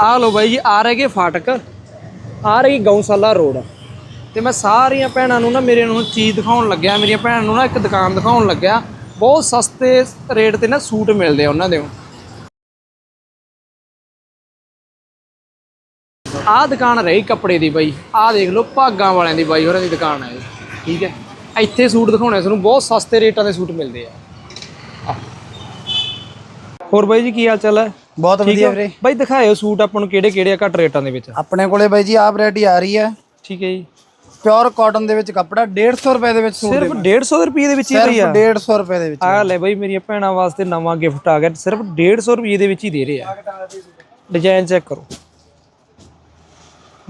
ਆ ਲੋ ਬਾਈ ਜੀ, ਆ ਰਹੇ ਗੇ ਫਾਟਕ, ਆ ਰਹੀ ਗਊਸ਼ਾਲਾ ਰੋਡ। ਤੇ ਮੈਂ ਸਾਰੀਆਂ ਭੈਣਾਂ ਨੂੰ ਨਾ ਮੇਰੇ ਨੂੰ ਚੀਜ਼ ਦਿਖਾਉਣ ਲੱਗਿਆ, ਮੇਰੀਆਂ ਭੈਣਾਂ ਨੂੰ ਨਾ ਇੱਕ ਦੁਕਾਨ ਦਿਖਾਉਣ ਲੱਗਿਆ। ਬਹੁਤ ਸਸਤੇ ਰੇਟ ਤੇ ਨਾ ਸੂਟ ਮਿਲਦੇ ਆ ਉਹਨਾਂ ਦੇ। ਆਹ ਦੁਕਾਨ ਰਹੀ ਕੱਪੜੇ ਦੀ ਬਾਈ, ਆਹ ਦੇਖ ਲਓ ਭਾਗਾਂ ਵਾਲਿਆਂ ਦੀ ਬਾਈ, ਹੋਰਾਂ ਦੀ ਦੁਕਾਨ ਹੈ ਠੀਕ ਹੈ, ਇੱਥੇ ਸੂਟ ਦਿਖਾਉਣੇ ਤੁਹਾਨੂੰ, ਬਹੁਤ ਸਸਤੇ ਰੇਟਾਂ ਦੇ ਸੂਟ ਮਿਲਦੇ ਆ। ਹੋਰ ਬਾਈ ਜੀ, ਕੀ ਹਾਲ ਚਾਲ ਹੈ? ਬਹੁਤ ਠੀਕ ਵਧੀਆ ਹੈ ਵੀਰੇ। ਬਾਈ ਦਿਖਾਇਓ ਸੂਟ ਆਪਾਂ ਨੂੰ ਕਿਹੜੇ ਕਿਹੜੇ ਆ ਘੱਟ ਰੇਟਾਂ ਦੇ ਵਿੱਚ। ਆਪਣੇ ਕੋਲੇ ਬਾਈ ਜੀ ਆਹ ਵੈਰਾਈਟੀ ਆ ਰਹੀ ਹੈ ਠੀਕ ਹੈ ਜੀ। ਪਿਓਰ ਕਾਟਨ ਦੇ ਵਿੱਚ ਕੱਪੜਾ 150 ਰੁਪਏ ਦੇ ਵਿੱਚ ਸੂਟ ਸਿਰਫ 150 ਰੁਪਏ ਦੇ ਵਿੱਚ ਹੀ ਸਿਰਫ 150 ਰੁਪਏ ਦੇ ਵਿੱਚ। ਆ ਲੈ ਬਾਈ ਮੇਰੀਆਂ ਭੈਣਾਂ ਵਾਸਤੇ ਨਵਾਂ ਗਿਫਟ ਆ ਗਿਆ। ਸਿਰਫ 150 ਰੁਪਏ ਦੇ ਵਿੱਚ ਹੀ ਦੇ ਰਹੇ ਆ। ਡਿਜ਼ਾਈਨ ਚੈੱਕ ਕਰੋ।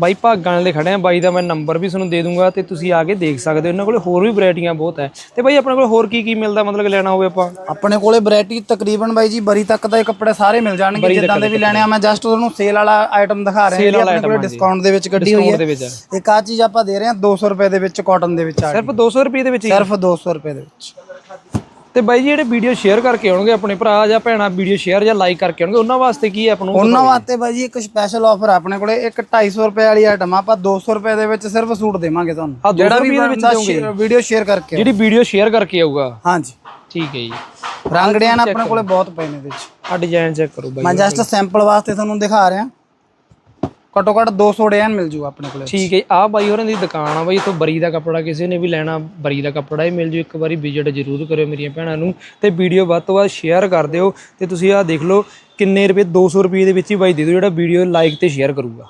ਬਾਈ ਭਾਗਾਂ ਵਾਲੇ ਖੜੇ ਆ ਬਾਈ ਦਾ ਮੈਂ ਨੰਬਰ ਵੀ ਤੁਹਾਨੂੰ ਦੇ ਦੂੰਗਾ ਤੇ ਤੁਸੀਂ ਆ ਕੇ ਦੇਖ ਸਕਦੇ ਹੋ। ਇਹਨਾਂ ਕੋਲੇ ਹੋਰ ਵੀ ਵੈਰਾਈਟੀਆਂ ਬਹੁਤ ਹੈ। ਤੇ ਬਾਈ ਆਪਣੇ ਕੋਲ ਹੋਰ ਕੀ ਕੀ ਮਿਲਦਾ ਮਤਲਬ ਲੈਣਾ ਹੋਵੇ ਆਪਾਂ? ਆਪਣੇ ਕੋਲੇ ਵੈਰਾਈਟੀ ਤਕਰੀਬਨ ਬਾਈ ਜੀ ਬਰੀ ਤੱਕ ਦਾ ਕੱਪੜੇ ਸਾਰੇ ਮਿਲ ਜਾਣਗੇ। ਜਿੱਦਾਂ ਦੇ ਵੀ ਲੈਣੇ ਆ ਮੈਂ ਜਸਟ ਤੁਹਾਨੂੰ ਸੇਲ ਵਾਲਾ ਆਈਟਮ ਦਿਖਾ ਰਿਹਾ ਹਾਂ ਆਪਣੇ ਕੋਲੇ ਡਿਸਕਾਊਂਟ ਦੇ ਵਿੱਚ ਕੱਢੀ ਹੋਈ ਹੈ। ਇੱਕ ਆ ਚੀਜ਼ ਆਪਾਂ ਦੇ ਰਹੇ ਹਾਂ 200 ਰੁਪਏ ਦੇ ਵਿੱਚ ਕਾਟਨ ਦੇ ਵਿੱਚ ਆ ਸਿਰਫ 200 ਰੁਪਏ ਦੇ ਵਿੱਚ ਸਿਰਫ 200 ਰੁਪਏ ਦੇ ਵਿੱਚ। ਤੇ ਬਾਈ ਜੀ ਜਿਹੜੇ ਵੀਡੀਓ ਸ਼ੇਅਰ ਕਰਕੇ ਆਉਣਗੇ ਆਪਣੇ ਭਰਾ ਜਾਂ ਭੈਣਾਂ ਵੀਡੀਓ ਸ਼ੇਅਰ ਜਾਂ ਲਾਈਕ ਕਰਕੇ ਆਉਣਗੇ ਉਹਨਾਂ ਵਾਸਤੇ ਕੀ ਹੈ ਆਪਾਂ ਨੂੰ ਉਹਨਾਂ ਵਾਸਤੇ ਬਾਈ ਜੀ ਇੱਕ ਸਪੈਸ਼ਲ ਆਫਰ ਆਪਣੇ ਕੋਲੇ ਇੱਕ 250 ਰੁਪਏ ਵਾਲੀ ਆਈਟਮ ਆ ਆਪਾਂ 200 ਰੁਪਏ ਦੇ ਵਿੱਚ ਸਿਰਫ ਸੂਟ ਦੇਵਾਂਗੇ ਤੁਹਾਨੂੰ। 200 ਜਿਹੜਾ ਵੀ ਰੁਪਏ ਦੇ ਵਿੱਚ ਬੰਦਾ ਵੀਡੀਓ ਸ਼ੇਅਰ ਕਰਕੇ ਜਿਹੜੀ ਵੀਡੀਓ ਸ਼ੇਅਰ ਕਰਕੇ ਆਊਗਾ। ਹਾਂਜੀ। ਠੀਕ ਹੈ ਜੀ। ਰੰਗੜਿਆਂ ਆਪਣੇ ਕੋਲੇ ਬਹੁਤ ਪਏ ਨੇ ਇਹਦੇ ਵਿੱਚ। ਆ ਡਿਜ਼ਾਈਨ ਚੈੱਕ ਕਰੋ ਬਾਈ ਮੈਂ ਜਸਟ ਸੈਂਪਲ ਵਾਸਤੇ ਤੁਹਾਨੂੰ ਦਿਖਾ ਰਿਹਾ। ਘੱਟੋ ਘੱਟ 200 ਡਿਜ਼ਾਈਨ ਮਿਲ ਜੂ ਆਪਣੇ ਕੋਲੇ। ਠੀਕ ਹੈ ਆ ਬਾਈ ਹੋਰਾਂ ਦੀ ਦੁਕਾਨ ਆ ਬਾਈ, ਇਥੋਂ ਬਰੀ ਦਾ ਕੱਪੜਾ ਕਿਸੇ ਨੇ ਵੀ ਲੈਣਾ, ਬਰੀ ਦਾ ਕੱਪੜਾ ਹੀ ਮਿਲ ਜੂ। ਇੱਕ ਵਾਰੀ ਵਿਜ਼ਿਟ ਜ਼ਰੂਰ ਕਰਿਓ ਮੇਰੀਆਂ ਭੈਣਾਂ ਨੂੰ ਤੇ ਵੀਡੀਓ ਵੱਧ ਤੋਂ ਵੱਧ ਸ਼ੇਅਰ ਕਰ ਦਿਓ ਤੇ ਤੁਸੀਂ ਆਹ ਦੇਖ ਲਓ ਕਿੰਨੇ ਰੁਪਏ 200 ਰੁਪਏ ਦੇ ਵਿੱਚ ਹੀ ਬਾਈ ਦੇ ਦਿਓ, ਜਿਹੜਾ ਵੀਡੀਓ ਲਾਈਕ ਤੇ ਸ਼ੇਅਰ ਕਰੂਗਾ।